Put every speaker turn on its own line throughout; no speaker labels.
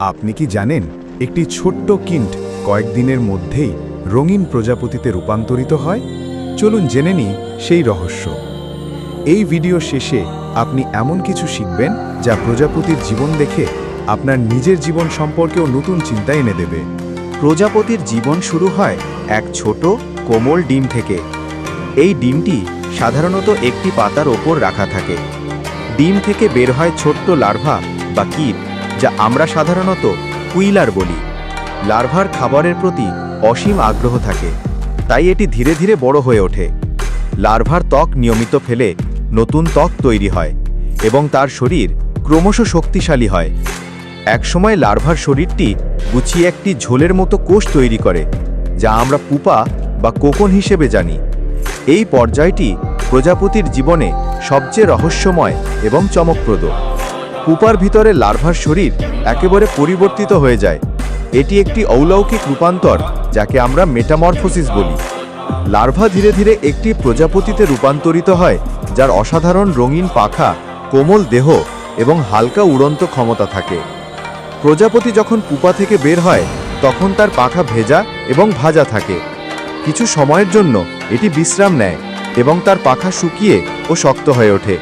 আপনি কি জানেন, একটি ছোট্ট কিন্ট কয়েকদিনের মধ্যেই রঙিন প্রজাপতিতে রূপান্তরিত হয়? চলুন জেনে নিই সেই রহস্য। এই ভিডিও শেষে আপনি এমন কিছু শিখবেন যা প্রজাপতির জীবন দেখে আপনার নিজের জীবন সম্পর্কেও নতুন চিন্তা এনে দেবে।
প্রজাপতির জীবন শুরু হয় এক ছোট, কোমল ডিম থেকে। এই ডিমটি সাধারণত একটি পাতার ওপর রাখা থাকে। ডিম থেকে বের হয় ছোট্ট লার্ভা বা কীট। যা আমরা সাধারণত কুইলার বলি। লার্ভার খাবারের প্রতি অসীম আগ্রহ থাকে, তাই এটি ধীরে ধীরে বড় হয়ে ওঠে। লার্ভার ত্বক নিয়মিত ফেলে নতুন ত্বক তৈরি হয় এবং তার শরীর ক্রমশ শক্তিশালী হয়। একসময় লার্ভার শরীরটি গুছিয়ে একটি ঝোলের মতো কোষ তৈরি করে, যা আমরা পুপা বা কোকন হিসেবে জানি। এই পর্যায়টি প্রজাপতির জীবনে সবচেয়ে রহস্যময় এবং চমকপ্রদ। পুপার ভিতরে লার্ভার শরীর একেবারে পরিবর্তিত হয়ে যায়। এটি একটি অলৌকিক রূপান্তর, যাকে আমরা মেটামরফোসিস বলি। লার্ভা ধীরে ধীরে একটি প্রজাপতিতে রূপান্তরিত হয়, যার অসাধারণ রঙিন পাখা, কোমল দেহ এবং হালকা উড়ন্ত ক্ষমতা থাকে। প্রজাপতি যখন পুপা থেকে বের হয়, তখন তার পাখা ভেজা এবং ভাজা থাকে। কিছু সময়ের জন্য এটি বিশ্রাম নেয় এবং তার পাখা শুকিয়ে ও শক্ত হয়ে ওঠে।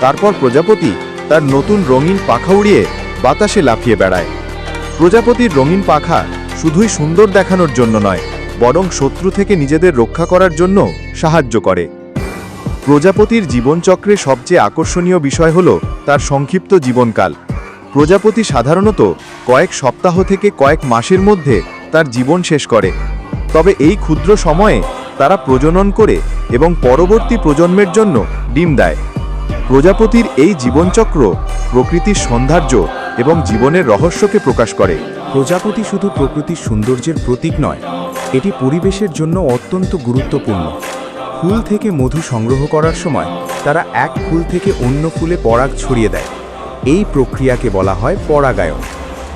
তারপর প্রজাপতি তার নতুন রঙিন পাখা উড়িয়ে বাতাসে লাফিয়ে বেড়ায়। প্রজাপতির রঙিন পাখা শুধুই সুন্দর দেখানোর জন্য নয়, বরং শত্রু থেকে নিজেদের রক্ষা করার জন্য সাহায্য করে। প্রজাপতির জীবনচক্রে সবচেয়ে আকর্ষণীয় বিষয় হল তার সংক্ষিপ্ত জীবনকাল। প্রজাপতি সাধারণত কয়েক সপ্তাহ থেকে কয়েক মাসের মধ্যে তার জীবন শেষ করে। তবে এই ক্ষুদ্র সময়ে তারা প্রজনন করে এবং পরবর্তী প্রজন্মের জন্য ডিম দেয়। প্রজাপতির এই জীবনচক্র প্রকৃতির সৌন্দর্য এবং জীবনের রহস্যকে প্রকাশ করে।
প্রজাপতি শুধু প্রকৃতির সৌন্দর্যের প্রতীক নয়, এটি পরিবেশের জন্য অত্যন্ত গুরুত্বপূর্ণ। ফুল থেকে মধু সংগ্রহ করার সময় তারা এক ফুল থেকে অন্য ফুলে পরাগ ছড়িয়ে দেয়। এই প্রক্রিয়াকে বলা হয় পরাগায়ন।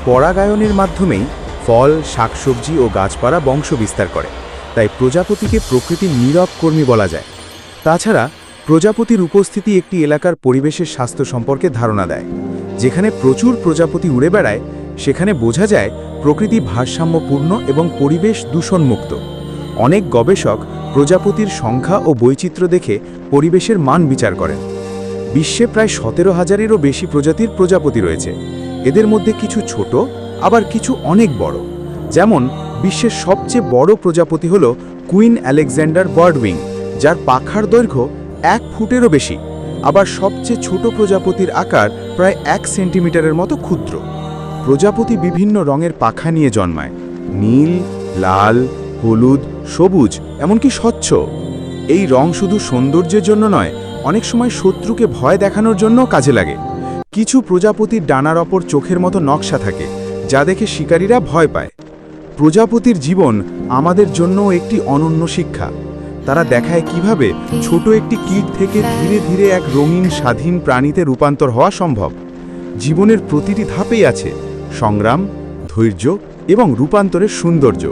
পরাগায়নের মাধ্যমেই ফল, শাকসবজি ও গাছপালা বংশ বিস্তার করে, তাই প্রজাপতিকে প্রকৃতির নীরব কর্মী বলা যায়। তাছাড়া প্রজাপতির উপস্থিতি একটি এলাকার পরিবেশের স্বাস্থ্য সম্পর্কে ধারণা দেয়। যেখানে প্রচুর প্রজাপতি উড়ে বেড়ায়, সেখানে বোঝা যায় প্রকৃতি ভারসাম্যপূর্ণ এবং পরিবেশ দূষণমুক্ত। অনেক গবেষক প্রজাপতির সংখ্যা ও বৈচিত্র্য দেখে পরিবেশের মান বিচার করেন। বিশ্বে প্রায় সতেরো হাজারেরও বেশি প্রজাতির প্রজাপতি রয়েছে। এদের মধ্যে কিছু ছোট, আবার কিছু অনেক বড়। যেমন, বিশ্বের সবচেয়ে বড় প্রজাপতি হল কুইন আলেকজান্ডার বার্ডউইং, যার পাখার দৈর্ঘ্য এক ফুটেরও বেশি। আবার সবচেয়ে ছোট প্রজাপতির আকার প্রায় এক সেন্টিমিটারের মতো ক্ষুদ্র। প্রজাপতি বিভিন্ন রঙের পাখা নিয়ে জন্মায়। নীল, লাল, হলুদ, সবুজ, এমনকি স্বচ্ছ। এই রং শুধু সৌন্দর্যের জন্য নয়, অনেক সময় শত্রুকে ভয় দেখানোর জন্য কাজে লাগে। কিছু প্রজাপতির ডানার ওপর চোখের মতো নকশা থাকে, যা দেখে শিকারীরা ভয় পায়। প্রজাপতির জীবন আমাদের জন্য একটি অনন্য শিক্ষা। তারা দেখায় কীভাবে ছোট একটি কীট থেকে ধীরে ধীরে এক রঙিন স্বাধীন প্রাণীতে রূপান্তর হওয়া সম্ভব। জীবনের প্রতিটি ধাপেই আছে সংগ্রাম, ধৈর্য এবং রূপান্তরের সৌন্দর্য।